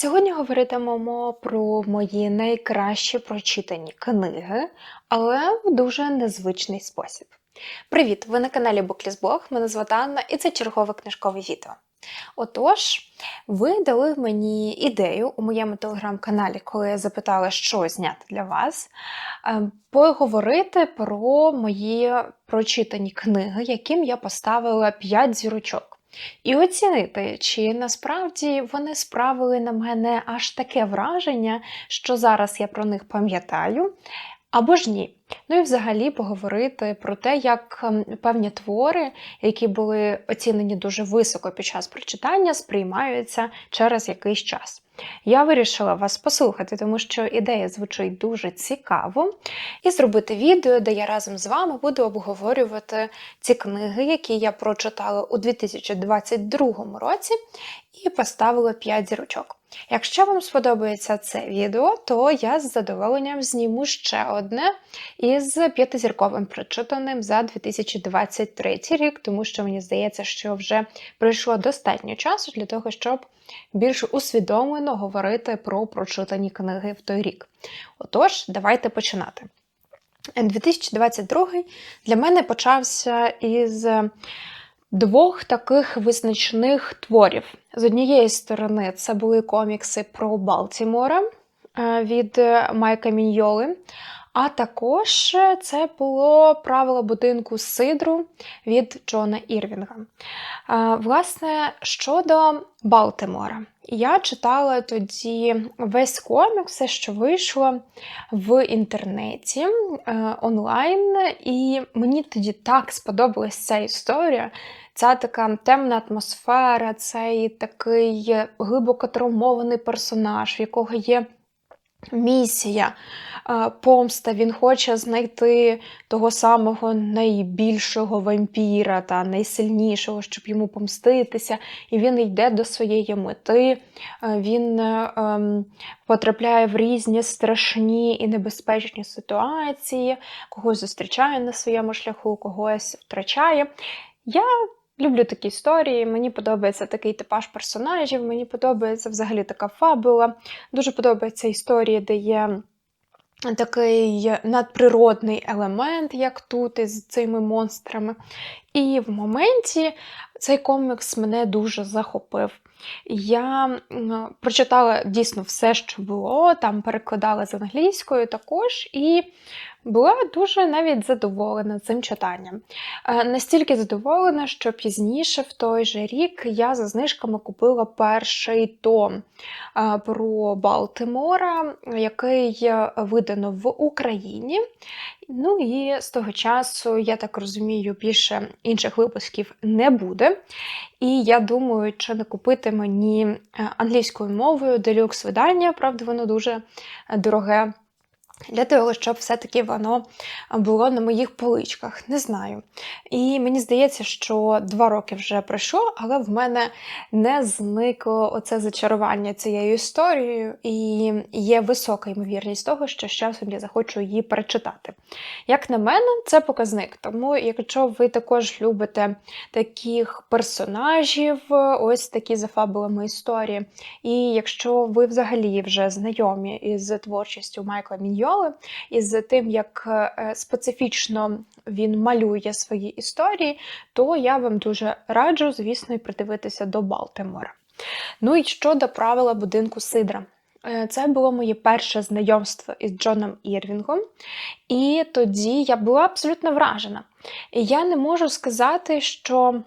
Сьогодні говоритимемо про мої найкращі прочитані книги, але в дуже незвичний спосіб. Привіт! Ви на каналі Буклісблог, мене звати Анна і це чергове книжкове відео. Отож, ви дали мені ідею у моєму телеграм-каналі, коли я запитала, що зняти для вас, е, поговорити про мої прочитані книги, яким я поставила 5 зірочок. І оцінити, чи насправді вони справили на мене аж таке враження, що зараз я про них пам'ятаю, або ж ні. Ну і взагалі поговорити про те, як ем, певні твори, які були оцінені дуже високо під час прочитання, сприймаються через якийсь час. Я вирішила вас послухати, тому що ідея звучить дуже цікаво, і зробити відео, де я разом з вами буду обговорювати ці книги, які я прочитала у 2022 році, і поставила 5 зірочок. Якщо вам сподобається це відео, то я з задоволенням зніму ще одне із п'ятизірковим прочитаним за 2023 рік, тому що мені здається, що вже пройшло достатньо часу для того, щоб більш усвідомлено говорити про прочитані книги в той рік. Отож, давайте починати. 2022 для мене почався із двох таких визначних творів. З однієї сторони, це були комікси про Балтімора е, від Майка Міньйоли. А також це було правило будинку Сидру від Джона Ірвінга. Власне, щодо Балтимора, я читала тоді весь комік, все, що вийшло в інтернеті е, онлайн, і мені тоді так сподобалась ця історія. Ця така темна атмосфера, цей такий глибоко травмований персонаж, в якого є місія, помста. Він хоче знайти того самого найбільшого вампіра та найсильнішого, щоб йому помститися. І він йде до своєї мети, він ем, потрапляє в різні страшні і небезпечні ситуації, когось зустрічає на своєму шляху, когось втрачає. Я Люблю такі історії, мені подобається такий типаж персонажів, мені подобається взагалі така фабула. Дуже подобаються історії, де є такий надприродний елемент, як тут, із цими монстрами. І в моменті цей комікс мене дуже захопив. Я прочитала дійсно все, що було, там перекладала з англійською також, і була дуже навіть задоволена цим читанням. Е, настільки задоволена, що пізніше, в той же рік, я за знижками купила перший том е, про Балтимора, який видано в Україні. Ну і з того часу, я так розумію, більше інших випусків не буде. І я думаю, чи не купити мені е, англійською мовою делюкс видання, правда, воно дуже дороге. Для того, щоб все-таки воно було на моїх поличках, не знаю. І мені здається, що два роки вже пройшло, але в мене не зникло оце зачарування цією історією, і є висока ймовірність того, що з часом я захочу її перечитати. Як на мене, це показник. Тому, якщо ви також любите таких персонажів, ось такі за фабулами історії, і якщо ви взагалі вже знайомі із творчістю Майкла Міньйо, Віоли, із тим, як е, специфічно він малює свої історії, то я вам дуже раджу, звісно, і придивитися до Балтимора. Ну і щодо правила будинку Сидра. Е, це було моє перше знайомство із Джоном Ірвінгом, і тоді я була абсолютно вражена. І я не можу сказати, що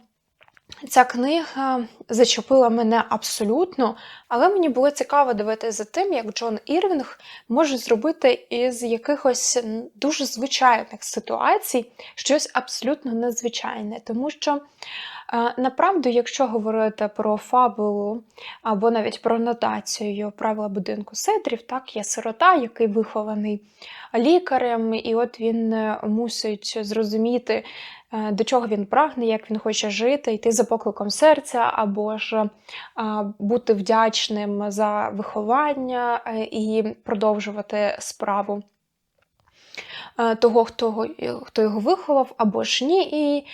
Ця книга зачепила мене абсолютно, але мені було цікаво дивитися за тим, як Джон Ірвінг може зробити із якихось дуже звичайних ситуацій щось абсолютно незвичайне. Тому що, направду, якщо говорити про фабулу або навіть про нотацію правила будинку Седрів, так, є сирота, який вихований лікарем, і от він е, мусить зрозуміти. Е, до чого він прагне, як він хоче жити, йти за покликом серця, або ж е, бути вдячним за виховання е, і продовжувати справу того, хто хто його виховав, або ж ні. І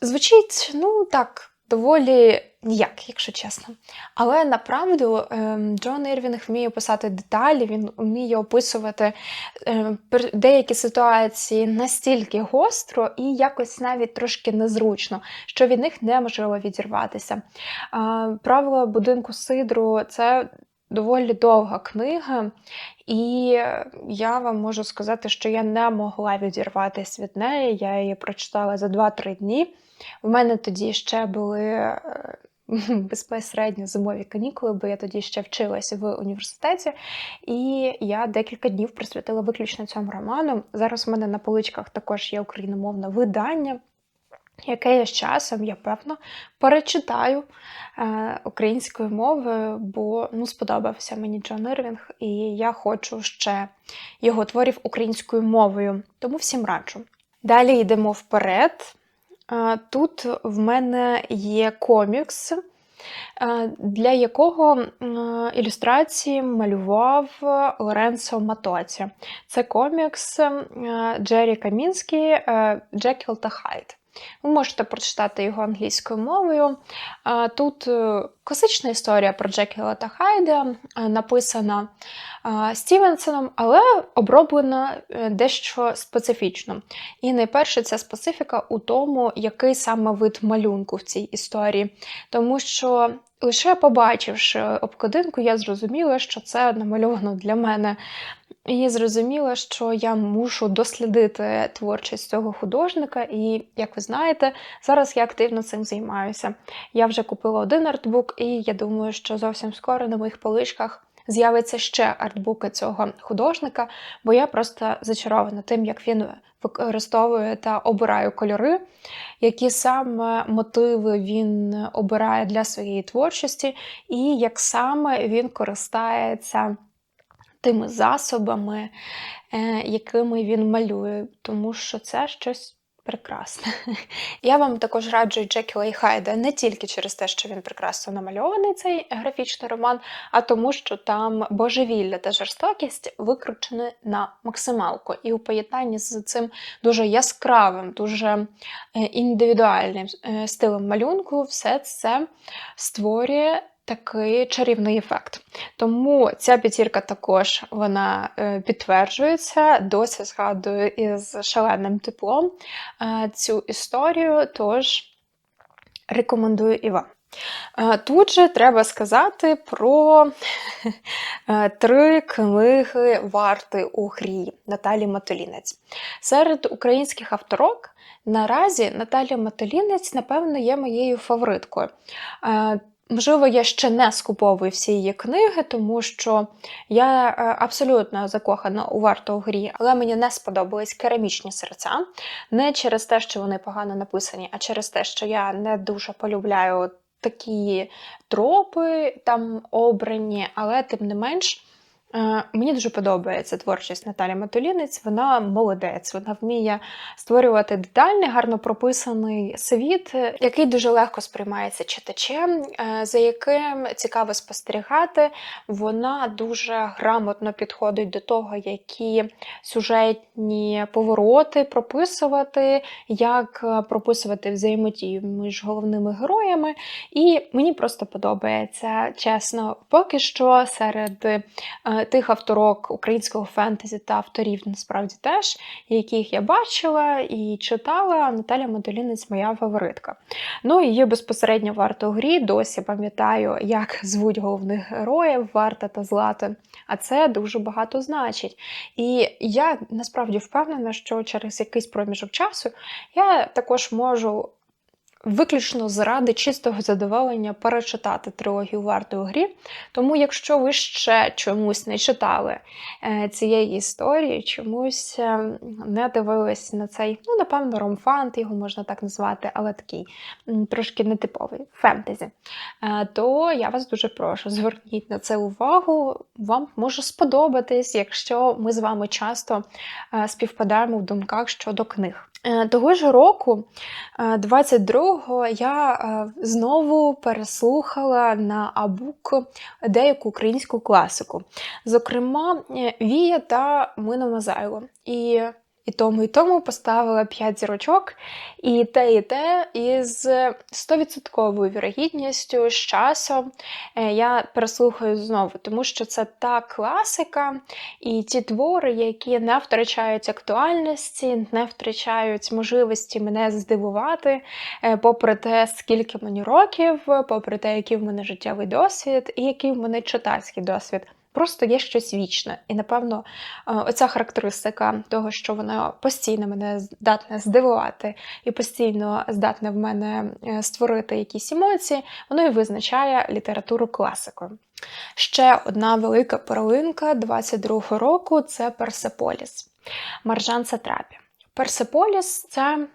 звучить, ну так, доволі ніяк, якщо чесно. Але направду ем, Джон Ірвінг вміє писати деталі, він вміє описувати ем, деякі ситуації настільки гостро і якось навіть трошки незручно, що від них неможливо відірватися. Правила будинку Сидру це доволі довга книга, і я вам можу сказати, що я не могла відірватися від неї. Я її прочитала за 2-3 дні. У мене тоді ще були е, безпосередньо зимові канікули, бо я тоді ще вчилася в університеті, і я декілька днів присвятила виключно цьому роману. Зараз у мене на поличках також є україномовне видання. Яке я з часом, я певно, перечитаю е, українською мовою, бо ну, сподобався мені Джон Ірвінг, і я хочу ще його творів українською мовою. Тому всім раджу. Далі йдемо вперед. Тут в мене є комікс, е, для якого ілюстрації малював Лоренцо Матоці. Це комікс е, Джері Камінський е, Джекіл та Хайд. Ви можете прочитати його англійською мовою. Тут е, класична історія про Джекіла та Хайда, е, написана Стівенсоном, але оброблена е, дещо специфічно. І найперше ця специфіка у тому, який саме вид малюнку в цій історії. Тому що лише побачивши обкладинку, я зрозуміла, що це намальовано для мене. І зрозуміла, що я мушу дослідити творчість цього художника, і, як ви знаєте, зараз я активно цим займаюся. Я вже купила один артбук, і я думаю, що зовсім скоро на моїх поличках з'явиться ще артбуки цього художника, бо я просто зачарована тим, як він використовує та обирає кольори, які саме мотиви він обирає для своєї творчості, і як саме він користається тими засобами, е, якими він малює, тому що це щось прекрасне. Я вам також раджу Джекіла і Хайда не тільки через те, що він прекрасно намальований, цей графічний роман, а тому, що там божевілля та жорстокість викручені на максималку. І у поєднанні з цим дуже яскравим, дуже е, індивідуальним е, стилем малюнку, все це створює такий чарівний ефект. Тому ця п'ятірка також вона е, підтверджується, досі згадую із шаленим теплом е, цю історію, тож рекомендую і вам. Е, Тут же треба сказати про три книги варти у грі Наталі Матолінець. Серед українських авторок наразі Наталя Матолінець, напевно, є моєю фавориткою. Можливо, я ще не скуповую всі її книги, тому що я е, абсолютно закохана у варту у грі, але мені не сподобались керамічні серця. Не через те, що вони погано написані, а через те, що я не дуже полюбляю такі тропи там обрані, але тим не менш. Е, Мені дуже подобається творчість Наталі Матулінець. Вона молодець, вона вміє створювати детальний, гарно прописаний світ, е, який дуже легко сприймається читачем, е, за яким цікаво спостерігати. Вона дуже грамотно підходить до того, які сюжетні повороти прописувати, як прописувати взаємодію між головними героями. І мені просто подобається, чесно, поки що серед тих авторок українського фентезі та авторів насправді теж, яких я бачила і читала, Наталя Модолінець моя фаворитка. Ну, її безпосередньо варто у грі. Досі пам'ятаю, як звуть головних героїв Варта та Злата. А це дуже багато значить. І я насправді впевнена, що через якийсь проміжок часу я також можу виключно заради чистого задоволення перечитати трилогію варту у грі. Тому, якщо ви ще чомусь не читали е, цієї історії, чомусь е, не дивились на цей, ну, напевно, ромфант, його можна так назвати, але такий трошки нетиповий фентезі, е, то я вас дуже прошу, зверніть на це увагу, вам може сподобатись, якщо ми з вами часто співпадаємо в думках щодо книг. Того ж року, 22 другого я е, знову переслухала на Абук деяку українську класику, зокрема, Вія та Мина Мазайло. І і тому, і тому поставила 5 зірочок, і те, і те, із 100% вірогідністю з часом е, я переслухаю знову, тому що це та класика, і ті твори, які не втрачають актуальності, не втрачають можливості мене здивувати, е, попри те, скільки мені років, попри те, який в мене життєвий досвід, і який в мене читацький досвід. Просто є щось вічне. І, напевно, е, оця характеристика того, що вона постійно мене здатна здивувати і постійно здатна в мене е, створити якісь емоції, воно і визначає літературу класикою. Ще одна велика перлинка 22-го року це Персеполіс Маржан Сатрапі. Персеполіс це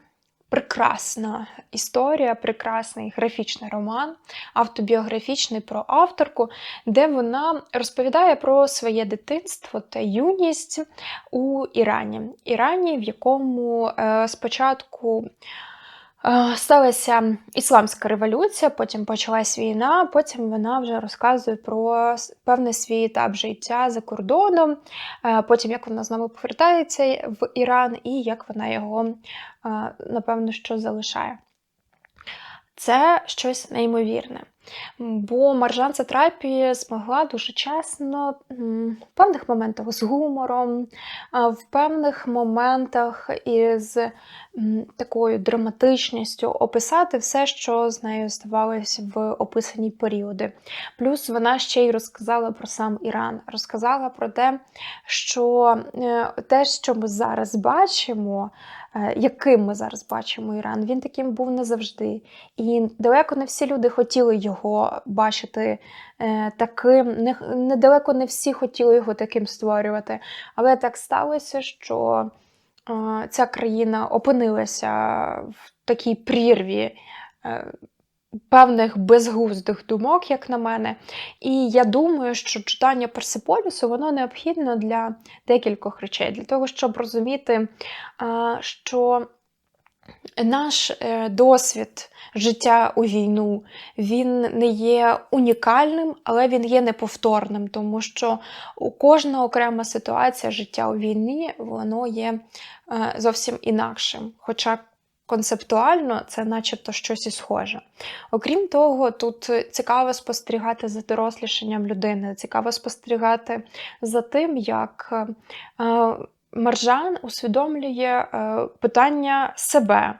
прекрасна історія, прекрасний графічний роман, автобіографічний про авторку, де вона розповідає про своє дитинство та юність у Ірані. Ірані, в якому е, спочатку. Сталася ісламська революція, потім почалась війна, потім вона вже розказує про певний свій етап життя за кордоном, е, потім як вона знову повертається в Іран і як вона його, е, напевно, що залишає. Це щось неймовірне. Бо Маржан Сатрапі змогла дуже чесно, в певних моментах з гумором, в певних моментах із такою драматичністю описати все, що з нею ставалося в описані періоди. Плюс вона ще й розказала про сам Іран, розказала про те, що е, те, що ми зараз бачимо. Е, яким ми зараз бачимо Іран. Він таким був не завжди. І далеко не всі люди хотіли його бачити е, таким. Недалеко не всі хотіли його таким створювати. Але так сталося, що е, ця країна опинилася в такій прірві певних безглуздих думок, як на мене. І я думаю, що читання Персиполісу воно необхідно для декількох речей, для того, щоб розуміти, що наш е, досвід життя у війну він не є унікальним, але він є неповторним, тому що у кожна окрема ситуація життя у війні воно є е, зовсім інакшим. Хоча концептуально це начебто щось і схоже. Окрім того, тут цікаво спостерігати за дорослішанням людини, цікаво спостерігати за тим, як е, Маржан усвідомлює е, питання себе.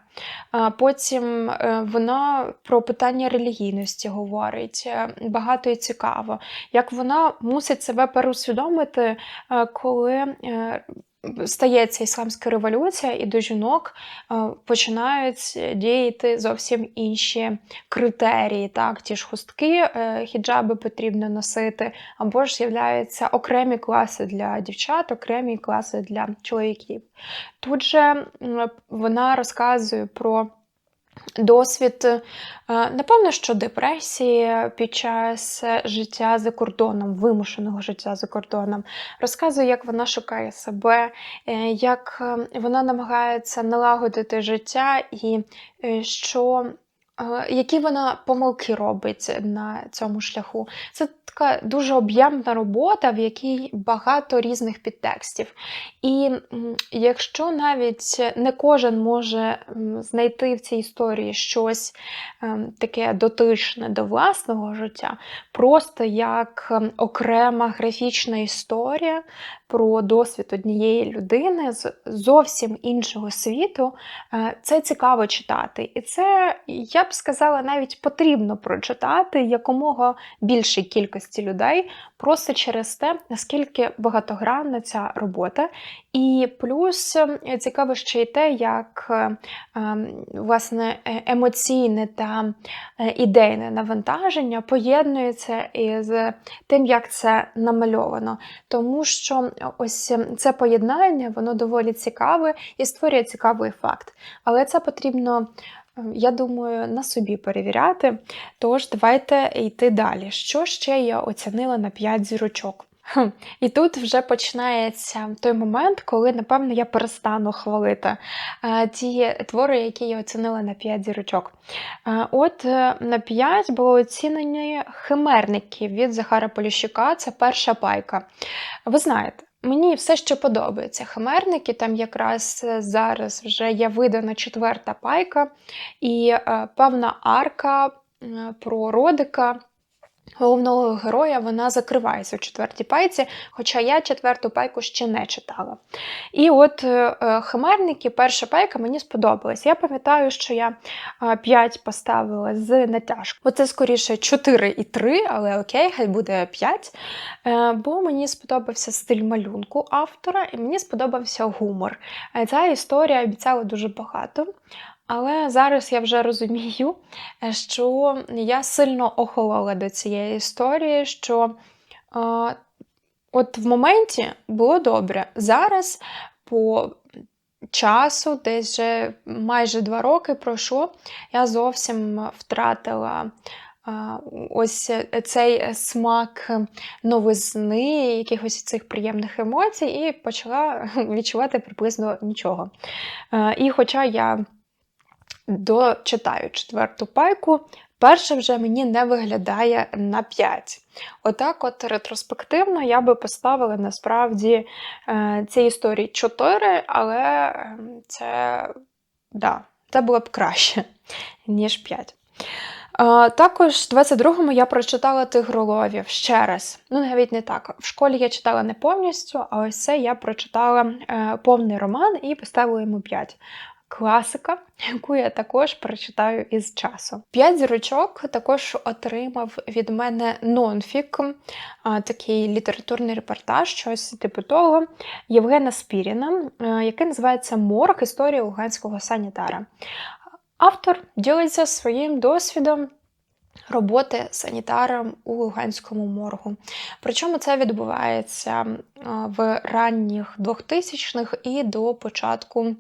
Потім е, вона про питання релігійності говорить багато і цікаво, як вона мусить себе переусвідомити, коли стається ісламська революція, і до жінок е, починають діяти зовсім інші критерії. Так, Ті ж хустки, е, хіджаби потрібно носити, або ж з'являються окремі класи для дівчат, окремі класи для чоловіків. Тут же вона розказує про. Досвід, е, напевно, що депресії під час життя за кордоном, вимушеного життя за кордоном, розказує, як вона шукає себе, е, як е, вона намагається налагодити життя і що які вона помилки робить на цьому шляху. Це така дуже об'ємна робота, в якій багато різних підтекстів. І якщо навіть не кожен може знайти в цій історії щось ем, таке дотичне до власного життя, просто як ем, окрема графічна історія про досвід однієї людини з зовсім іншого світу, е, це цікаво читати. І це, я б сказала, навіть потрібно прочитати якомога більшій кількості людей, просто через те, наскільки багатогранна ця робота. І плюс е, цікаво ще й те, як е, власне емоційне та ідейне навантаження поєднується із тим, як це намальовано. Тому що ось це поєднання, воно доволі цікаве і створює цікавий факт. Але це потрібно, я думаю, на собі перевіряти. Тож, давайте йти далі. Що ще я оцінила на 5 зірочок? І тут вже починається той момент, коли, напевно, я перестану хвалити е, ті твори, які я оцінила на 5 зірочок. Е, от е, на 5 було оцінені химерники від Захара Поліщука, це перша пайка. Ви знаєте, Мені все ще подобаються химерники. Там якраз е, зараз вже є видана четверта пайка і е, певна арка е, про родика. Головного героя вона закривається у четвертій пайці, хоча я четверту пайку ще не читала. І от е, е, химерники, перша пайка мені сподобалась. Я пам'ятаю, що я е, 5 поставила з натяжкою. Оце скоріше 4 і 3, але окей, хай буде 5. Е, бо мені сподобався стиль малюнку автора, і мені сподобався гумор. Ця історія обіцяла дуже багато. Але зараз я вже розумію, е, що я сильно охолола до цієї історії, що е, от в моменті було добре. Зараз по часу, десь вже майже два роки пройшло, я зовсім втратила. е, Ось цей смак новизни, якихось цих приємних емоцій, і почала відчувати приблизно нічого. Е, І хоча я дочитаю четверту пайку, перша вже мені не виглядає на 5. Отак, от ретроспективно, я би поставила насправді е, цій історії 4, але е, це, да, це було б краще, ніж 5. Е, Також в 22-му я прочитала Тигроловів ще раз. Ну, навіть не так. В школі я читала не повністю, а ось це я прочитала е, повний роман і поставила йому 5 класика, яку я також прочитаю із часу. П'ять зірочок також отримав від мене нонфік, такий літературний репортаж, щось типу того, Євгена Спіріна, який називається Морг історія луганського санітара. Автор ділиться своїм досвідом. Роботи санітаром у Луганському моргу. Причому це відбувається в ранніх 2000-х і до початку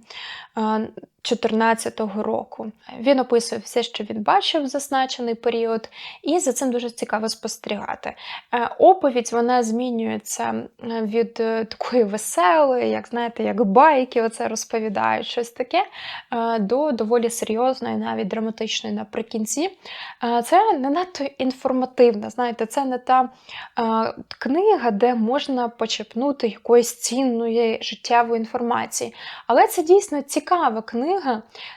2014 року. Він описує все, що він бачив в зазначений період, і за цим дуже цікаво спостерігати. Е, Оповідь вона змінюється е, від е, такої веселої, як знаєте, як байки оце розповідають, щось таке, до доволі серйозної, навіть драматичної наприкінці. Це не надто інформативна, знаєте, це не та книга, де можна почепнути якоїсь цінної життєвої інформації. Але це дійсно цікава книга,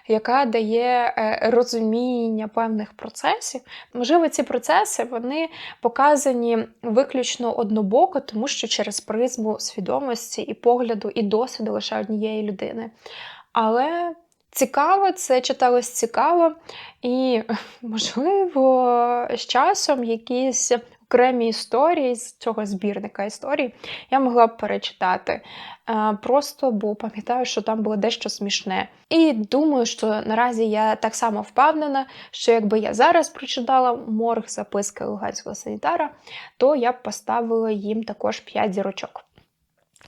яка дає е, розуміння певних процесів. Можливо, ці процеси вони показані виключно однобоко, тому що через призму свідомості і погляду, і досвіду лише однієї людини. Але цікаво, це читалось цікаво, і, можливо, з часом якісь окремі історії з цього збірника історій я могла б перечитати. Е, Просто бо пам'ятаю, що там було дещо смішне. І думаю, що наразі я так само впевнена, що якби я зараз прочитала морг записки луганського санітара, то я б поставила їм також 5 зірочок.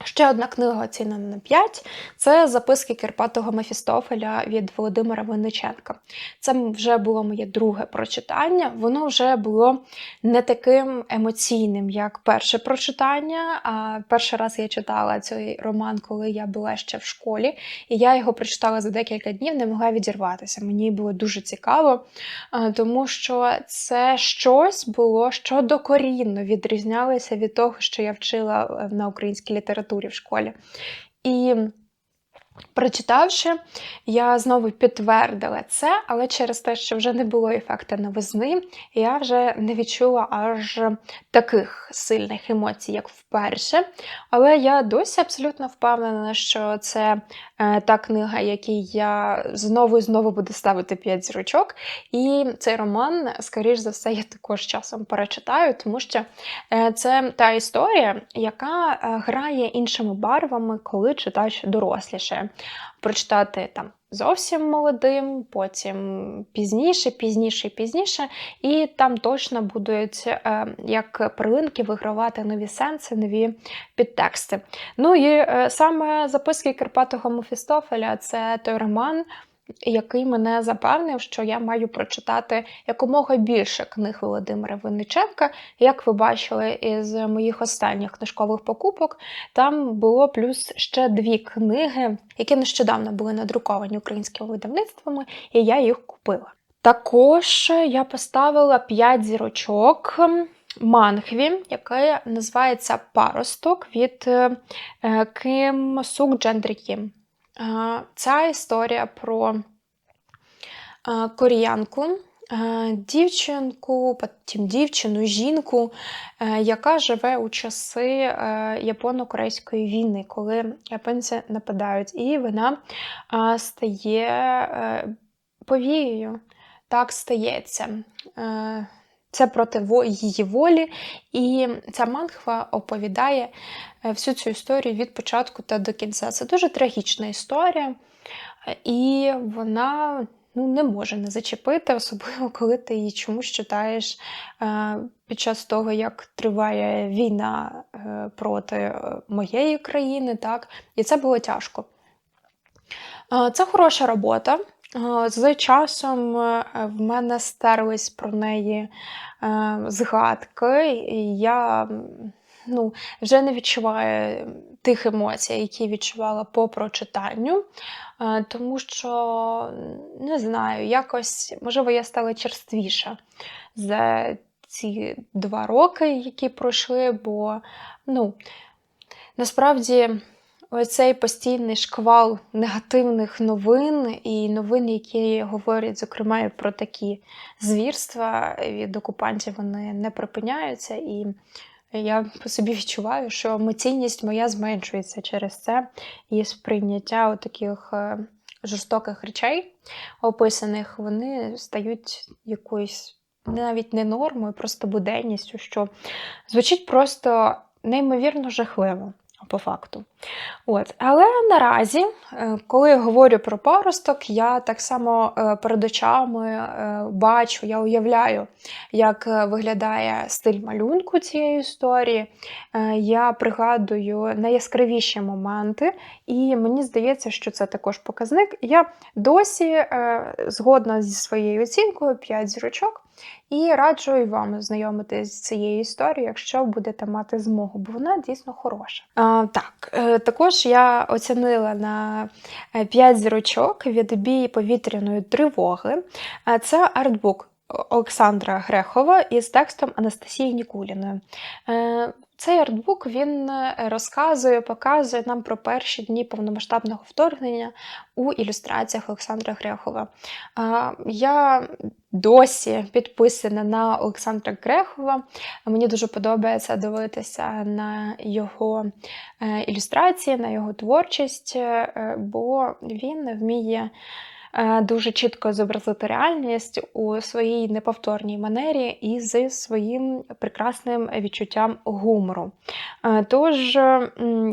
Ще одна книга оцінена на 5 це записки Кирпатого Мефістофеля від Володимира Винниченка. Це вже було моє друге прочитання. Воно вже було не таким емоційним, як перше прочитання. А перший раз я читала цей роман, коли я була ще в школі, і я його прочитала за декілька днів, не могла відірватися. Мені було дуже цікаво, тому що це щось було, що докорінно відрізнялося від того, що я вчила е, на українській літературі в школі. І Прочитавши, я знову підтвердила це, але через те, що вже не було ефекту новизни, я вже не відчула аж таких сильних емоцій, як вперше. Але я досі абсолютно впевнена, що це та книга, якій я знову і знову буду ставити 5 зірочок. І цей роман, скоріш за все, я також часом перечитаю, тому що е, це та історія, яка е, грає іншими барвами, коли читач доросліше прочитати там зовсім молодим, потім пізніше, пізніше, пізніше, і там точно будуть е, як перлинки вигравати нові сенси, нові підтексти. Ну і е, саме записки Карпатого Мефістофеля це той роман який мене запевнив, що я маю прочитати якомога більше книг Володимира Винниченка. Як ви бачили із моїх останніх книжкових покупок, там було плюс ще дві книги, які нещодавно були надруковані українськими видавництвами, і я їх купила. Також я поставила 5 зірочок мангві, яке називається Паросток від е, е, Ким Сук Джендрі Кім. Ця історія про кореянку, е, дівчинку, потім дівчину, жінку, е, яка живе у часи е, Японо-Корейської війни, коли японці нападають, і вона стає е, повією. Так стається. Це проти її волі, і ця мангва оповідає е, всю цю історію від початку та до кінця. Це дуже трагічна історія, е, і вона ну, не може не зачепити, особливо коли ти її чомусь читаєш е, під час того, як триває війна проти моєї країни. Так? І це було тяжко. Це хороша робота. Е, З часом е, в мене стерлись про неї е, згадки, і я ну, вже не відчуваю тих емоцій, які відчувала по прочитанню, тому що не знаю, якось, можливо, я стала черствіша за ці два роки, які пройшли, бо ну, насправді. Оцей постійний шквал негативних новин і новин, які говорять, зокрема, і про такі звірства від окупантів, вони не припиняються. І я по собі відчуваю, що емоційність моя зменшується через це і сприйняття таких жорстоких речей, описаних, вони стають якоюсь навіть не нормою, просто буденністю, що звучить просто неймовірно жахливо по факту. От. Але наразі, е, коли я говорю про паросток, я так само е, перед очами е, бачу, я уявляю, як виглядає стиль малюнку цієї історії. Я пригадую найяскравіші моменти, і мені здається, що це також показник. Я досі згодна зі своєю оцінкою 5 зірочок. І раджу і вам знайомитись з цією історією, якщо будете мати змогу, бо вона дійсно хороша. А, так, також я оцінила на 5 зірочок від бій повітряної тривоги. Це артбук Олександра Грехова із текстом Анастасії Нікуліної. Е, Цей артбук він е, розказує, показує нам про перші дні повномасштабного вторгнення у ілюстраціях Олександра Грехова. Я досі підписана на Олександра Грехова. Мені дуже подобається дивитися на його е, ілюстрації, на його творчість, е, бо він вміє е, дуже чітко зобразити реальність у своїй неповторній манері і зі своїм прекрасним відчуттям гумору. Е, Тож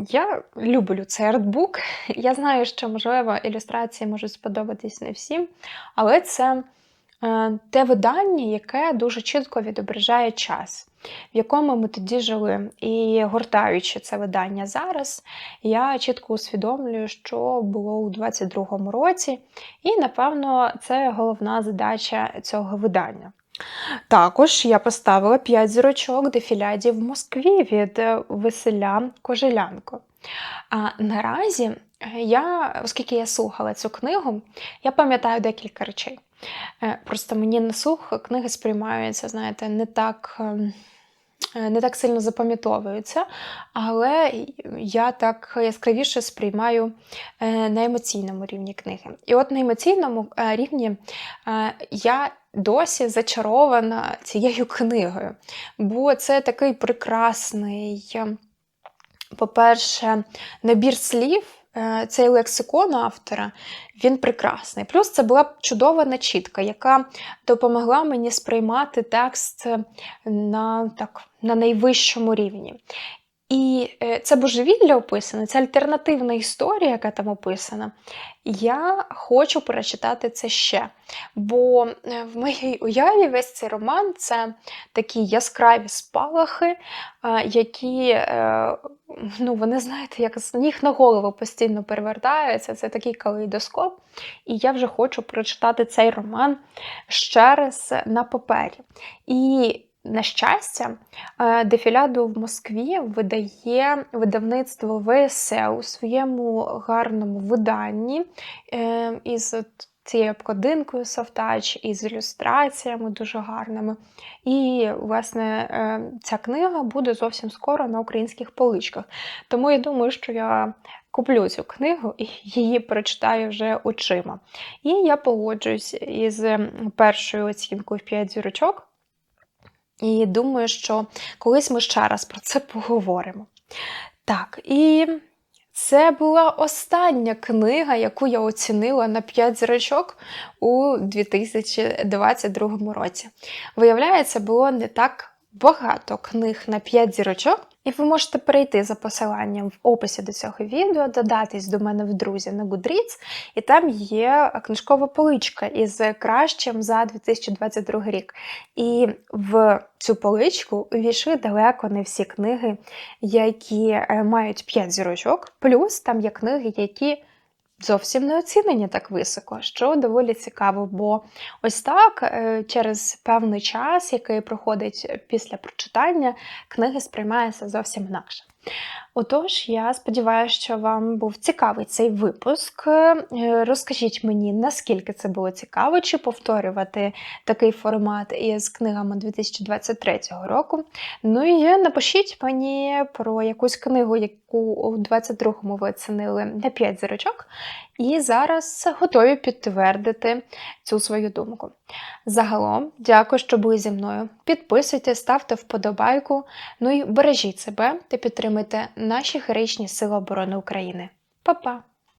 я люблю цей артбук. Я знаю, що, можливо, ілюстрації можуть сподобатись не всім, але це е, те видання, яке дуже чітко відображає час, в якому ми тоді жили. І гортаючи це видання зараз, я чітко усвідомлюю, що було у 22-му році, і, напевно, це головна задача цього видання. Також я поставила 5 зірочок дефіляді в Москві від е, Веселя Кожелянко. А наразі е, я, оскільки я слухала цю книгу, я пам'ятаю декілька речей. Е, Просто мені на слух книги сприймаються, знаєте, не так. ем, е, Не так сильно запам'ятовуються, але я так яскравіше сприймаю е, на емоційному рівні книги. І от на емоційному рівні я досі зачарована цією книгою, бо це такий прекрасний, е, по-перше, набір слів. Е, Цей лексикон автора він прекрасний. Плюс це була чудова начітка, яка допомогла мені сприймати текст на, так, на найвищому рівні. І е, це божевілля описане, це альтернативна історія, яка там описана. Я хочу перечитати це ще. Бо е, в моїй уяві весь цей роман це такі яскраві спалахи, е, які, ну, вони, знаєте, як з ніг на голову постійно перевертаються. Це такий калейдоскоп. І я вже хочу прочитати цей роман ще раз на папері. І на щастя, е, дефіляду в Москві видає видавництво ВСЕ у своєму гарному виданні е, із цією обкладинкою Софтач із ілюстраціями дуже гарними. І, власне, е, ця книга буде зовсім скоро на українських поличках. Тому я думаю, що я куплю цю книгу і її прочитаю вже очима. І я погоджуюсь із першою оцінкою в 5 зірочок. І думаю, що колись ми ще раз про це поговоримо. Так, і це була остання книга, яку я оцінила на 5 зірочок у 2022 році. Виявляється, було не так багато книг на 5 зірочок, і ви можете перейти за посиланням в описі до цього відео, додатись до мене в друзі на Goodreads, і там є книжкова поличка із кращим за 2022 рік. І в цю поличку увійшли далеко не всі книги, які е, мають 5 зірочок, плюс там є книги, які зовсім не оцінені так високо, що доволі цікаво, бо ось так е, через певний час, який проходить після прочитання, книги сприймаються зовсім інакше. Отож, я сподіваюся, що вам був цікавий цей випуск. Е, Розкажіть мені, наскільки це було цікаво, чи повторювати такий формат із книгами 2023 року. Ну і напишіть мені про якусь книгу, яку у 22-му ви оцінили на 5 зірочок, і зараз готові підтвердити цю свою думку. Загалом, дякую, що були зі мною. Підписуйтесь, ставте вподобайку. Ну і бережіть себе та підтримуйте наші героїчні Сили оборони України. Па-па!